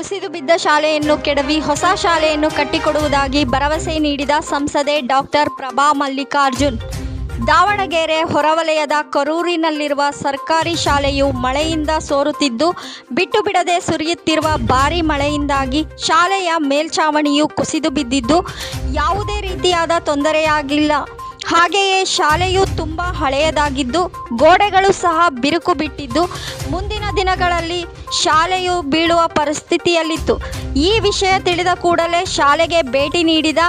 ಕುಸಿದು ಬಿದ್ದ ಶಾಲೆಯನ್ನು ಕೆಡವಿ ಹೊಸ ಶಾಲೆಯನ್ನು ಕಟ್ಟಿಕೊಡುವುದಾಗಿ ಭರವಸೆ ನೀಡಿದ ಸಂಸದೆ ಡಾಕ್ಟರ್ ಪ್ರಭಾ ಮಲ್ಲಿಕಾರ್ಜುನ್. ದಾವಣಗೆರೆ ಹೊರವಲಯದ ಕರೂರಿನಲ್ಲಿರುವ ಸರ್ಕಾರಿ ಶಾಲೆಯು ಮಳೆಯಿಂದ ಸೋರುತ್ತಿದ್ದು, ಬಿಟ್ಟು ಬಿಡದೆ ಸುರಿಯುತ್ತಿರುವ ಭಾರೀ ಮಳೆಯಿಂದಾಗಿ ಶಾಲೆಯ ಮೇಲ್ಛಾವಣಿಯು ಕುಸಿದು ಬಿದ್ದಿದ್ದು, ಯಾವುದೇ ರೀತಿಯಾದ ತೊಂದರೆಯಾಗಿಲ್ಲ. ಹಾಗೆಯೇ ಶಾಲೆಯು ತುಂಬ ಹಳೆಯದಾಗಿದ್ದು, ಗೋಡೆಗಳು ಸಹ ಬಿರುಕು ಬಿಟ್ಟಿದ್ದು. ಮುಂದಿನ ದಿನಗಳಲ್ಲಿ ಶಾಲೆಯು ಬೀಳುವ ಪರಿಸ್ಥಿತಿಯಲ್ಲಿತ್ತು. ಈ ವಿಷಯ ತಿಳಿದ ಕೂಡಲೇ ಶಾಲೆಗೆ ಭೇಟಿ ನೀಡಿದ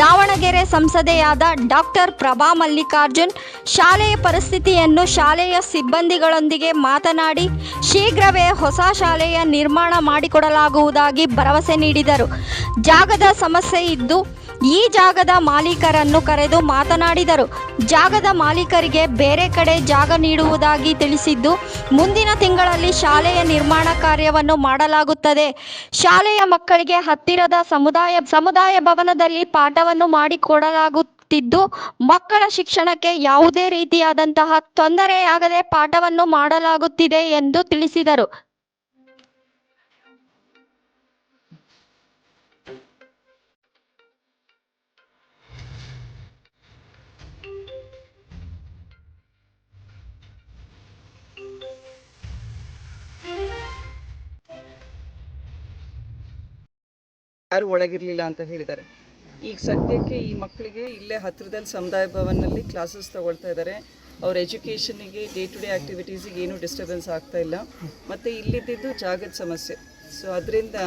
ದಾವಣಗೆರೆ ಸಂಸದೆಯಾದ ಡಾಕ್ಟರ್ ಪ್ರಭಾ ಮಲ್ಲಿಕಾರ್ಜುನ್, ಶಾಲೆಯ ಪರಿಸ್ಥಿತಿಯನ್ನು ಶಾಲೆಯ ಸಿಬ್ಬಂದಿಗಳೊಂದಿಗೆ ಮಾತನಾಡಿ, ಶೀಘ್ರವೇ ಹೊಸ ಶಾಲೆಯ ನಿರ್ಮಾಣ ಮಾಡಿಕೊಡಲಾಗುವುದಾಗಿ ಭರವಸೆ ನೀಡಿದರು. ಜಾಗದ ಸಮಸ್ಯೆ ಇದ್ದು ಈ ಜಾಗದ ಮಾಲೀಕರನ್ನು ಕರೆದು ಮಾತನಾಡಿದರು. ಜಾಗದ ಮಾಲೀಕರಿಗೆ ಬೇರೆ ಕಡೆ ಜಾಗ ನೀಡುವುದಾಗಿ ತಿಳಿಸಿದ್ದು, ಮುಂದಿನ ತಿಂಗಳಲ್ಲಿ ಶಾಲೆಯ ನಿರ್ಮಾಣ ಕಾರ್ಯವನ್ನು ಮಾಡಲಾಗುತ್ತದೆ. ಶಾಲೆಯ ಮಕ್ಕಳಿಗೆ ಹತ್ತಿರದ ಸಮುದಾಯ ಸಮುದಾಯ ಭವನದಲ್ಲಿ ಪಾಠವನ್ನು ಮಾಡಿಕೊಡಲಾಗುತ್ತಿದ್ದು, ಮಕ್ಕಳ ಶಿಕ್ಷಣಕ್ಕೆ ಯಾವುದೇ ರೀತಿಯಾದಂತಹ ತೊಂದರೆಯಾಗದೆ ಪಾಠವನ್ನು ಮಾಡಲಾಗುತ್ತಿದೆ ಎಂದು ತಿಳಿಸಿದರು. ಯಾರು ಒಳಗಿರಲಿಲ್ಲ ಅಂತ ಹೇಳಿದ್ದಾರೆ. ಈಗ ಸದ್ಯಕ್ಕೆ ಈ ಮಕ್ಕಳಿಗೆ ಇಲ್ಲೇ ಹತ್ತಿರದಲ್ಲಿ ಸಮುದಾಯ ಭವನಲ್ಲಿ ಕ್ಲಾಸಸ್ ತಗೊಳ್ತಾ ಇದ್ದಾರೆ. ಅವ್ರ ಎಜುಕೇಷನಿಗೆ ಡೇ ಟು ಡೇ ಆ್ಯಕ್ಟಿವಿಟೀಸಿಗೆ ಏನೂ ಡಿಸ್ಟರ್ಬೆನ್ಸ್ ಆಗ್ತಾ ಇಲ್ಲ. ಮತ್ತು ಇಲ್ಲಿದ್ದು ಜಾಗದ ಸಮಸ್ಯೆ. ಸೊ ಅದರಿಂದ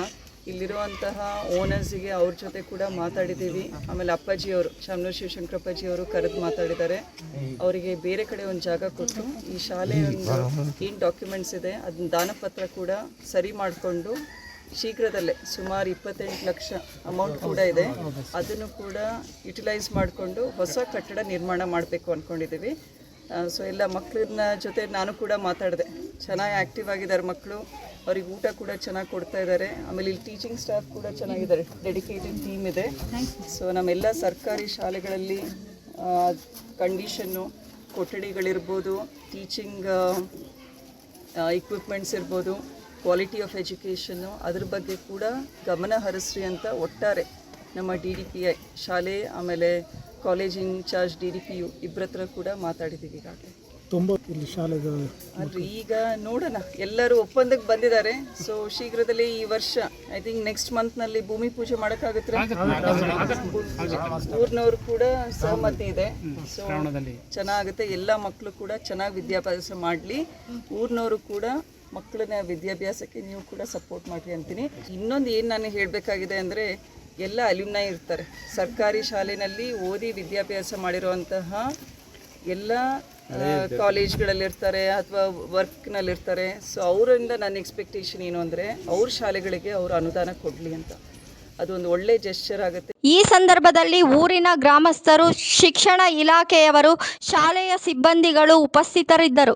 ಇಲ್ಲಿರುವಂತಹ ಓನರ್ಸಿಗೆ ಅವ್ರ ಜೊತೆ ಕೂಡ ಮಾತಾಡಿದ್ದೀವಿ. ಆಮೇಲೆ ಅಪ್ಪಾಜಿಯವರು, ಶಾಮನೂರ್ ಶಿವಶಂಕರಪ್ಪಾಜಿ ಅಪ್ಪಾಜಿಯವರು ಕರೆದು ಮಾತಾಡಿದ್ದಾರೆ. ಅವರಿಗೆ ಬೇರೆ ಕಡೆ ಒಂದು ಜಾಗ ಕೊಟ್ಟು ಈ ಶಾಲೆಯ ಒಂದು ಏನು ಡಾಕ್ಯುಮೆಂಟ್ಸ್ ಇದೆ, ಅದನ್ನ ದಾನಪತ್ರ ಕೂಡ ಸರಿ ಮಾಡಿಕೊಂಡು ಶೀಘ್ರದಲ್ಲೇ ಸುಮಾರು ಇಪ್ಪತ್ತೆಂಟು ಲಕ್ಷ ಅಮೌಂಟ್ ಕೂಡ ಇದೆ. ಅದನ್ನು ಕೂಡ ಯುಟಿಲೈಸ್ ಮಾಡಿಕೊಂಡು ಹೊಸ ಕಟ್ಟಡ ನಿರ್ಮಾಣ ಮಾಡಬೇಕು ಅಂದ್ಕೊಂಡಿದ್ದೀವಿ ಸೊ ಎಲ್ಲ ಮಕ್ಕಳನ್ನ ಜೊತೆ ನಾನು ಕೂಡ ಮಾತಾಡಿದೆ. ಚೆನ್ನಾಗಿ ಆ್ಯಕ್ಟಿವ್ ಆಗಿದ್ದಾರೆ ಮಕ್ಕಳು ಅವ್ರಿಗೆ ಊಟ ಕೂಡ ಚೆನ್ನಾಗಿ ಕೊಡ್ತಾ ಇದ್ದಾರೆ. ಆಮೇಲೆ ಇಲ್ಲಿ ಟೀಚಿಂಗ್ ಸ್ಟಾಫ್ ಕೂಡ ಚೆನ್ನಾಗಿದ್ದಾರೆ. ಡೆಡಿಕೇಟೆಡ್ ಟೀಮ್ ಇದೆ. ಸೊ ನಮ್ಮೆಲ್ಲ ಸರ್ಕಾರಿ ಶಾಲೆಗಳಲ್ಲಿ ಕಂಡೀಷನ್ನು ಕೊಠಡಿಗಳಿರ್ಬೋದು ಟೀಚಿಂಗ್ ಇಕ್ವಿಪ್ಮೆಂಟ್ಸ್ ಇರ್ಬೋದು ಕ್ವಾಲಿಟಿ ಆಫ್ ಎಜುಕೇಷನ್ನು ಅದ್ರ ಬಗ್ಗೆ ಕೂಡ ಗಮನ ಹರಿಸ್ರಿ ಅಂತ ಒಟ್ಟಾರೆ ನಮ್ಮ ಡಿ ಡಿ ಪಿ ಐ ಶಾಲೆ ಆಮೇಲೆ college incharge D D P U ಇಬ್ಬರ ಹತ್ರ ಕೂಡ ಮಾತಾಡಿದ್ದೀವಿ ಈಗಾಗಲೇ. ತುಂಬ ಇಲ್ಲಿ ಶಾಲೆದು ಆದರೆ ಈಗ ನೋಡೋಣ ಎಲ್ಲರೂ ಒಪ್ಪಂದಕ್ಕೆ ಬಂದಿದ್ದಾರೆ. ಸೊ ಶೀಘ್ರದಲ್ಲಿ ಈ ವರ್ಷ ಐ ಥಿಂಕ್ ನೆಕ್ಸ್ಟ್ ಮಂತ್ನಲ್ಲಿ ಭೂಮಿ ಪೂಜೆ ಮಾಡೋಕ್ಕಾಗುತ್ತೆ? ಊರಿನವ್ರು ಕೂಡ ಸಹಮತಿ ಇದೆ. ಸೊ ಚೆನ್ನಾಗುತ್ತೆ ಎಲ್ಲ ಮಕ್ಕಳು ಕೂಡ ಚೆನ್ನಾಗಿ ವಿದ್ಯಾಭ್ಯಾಸ ಮಾಡಲಿ. ಊರಿನವರು ಕೂಡ ಮಕ್ಕಳನ್ನ ವಿದ್ಯಾಭ್ಯಾಸಕ್ಕೆ ನೀವು ಕೂಡ ಸಪೋರ್ಟ್ ಮಾಡಿರಿ ಅಂತೀನಿ. ಇನ್ನೊಂದು ಏನು ನಾನು ಹೇಳಬೇಕಾಗಿದೆ ಅಂದರೆ ಎಲ್ಲ ಅಲ್ಯುಮ್ನೈ ಇರ್ತಾರೆ. ಸರ್ಕಾರಿ ಶಾಲೆಯಲ್ಲಿ ಓದಿ ವಿದ್ಯಾಭ್ಯಾಸ ಮಾಡಿರುವಂತಹ ಎಲ್ಲ ಕಾಲೇಜ್ಗಳಲ್ಲಿರ್ತಾರೆ ಅಥವಾ ವರ್ಕ್ನಲ್ಲಿರ್ತಾರೆ ಸೊ ಅವರಿಂದ ನನ್ನ ಎಕ್ಸ್ಪೆಕ್ಟೇಷನ್ ಏನು ಅಂದರೆ ಅವ್ರ ಶಾಲೆಗಳಿಗೆ ಅವರು ಅನುದಾನ ಕೊಡಲಿ ಅಂತ. ಅದೊಂದು ಒಳ್ಳೆ ಜೆಸ್ಚರ್ ಆಗುತ್ತೆ. ಈ ಸಂದರ್ಭದಲ್ಲಿ ಊರಿನ ಗ್ರಾಮಸ್ಥರು ಶಿಕ್ಷಣ ಇಲಾಖೆಯವರು ಶಾಲೆಯ ಸಿಬ್ಬಂದಿಗಳು ಉಪಸ್ಥಿತರಿದ್ದರು.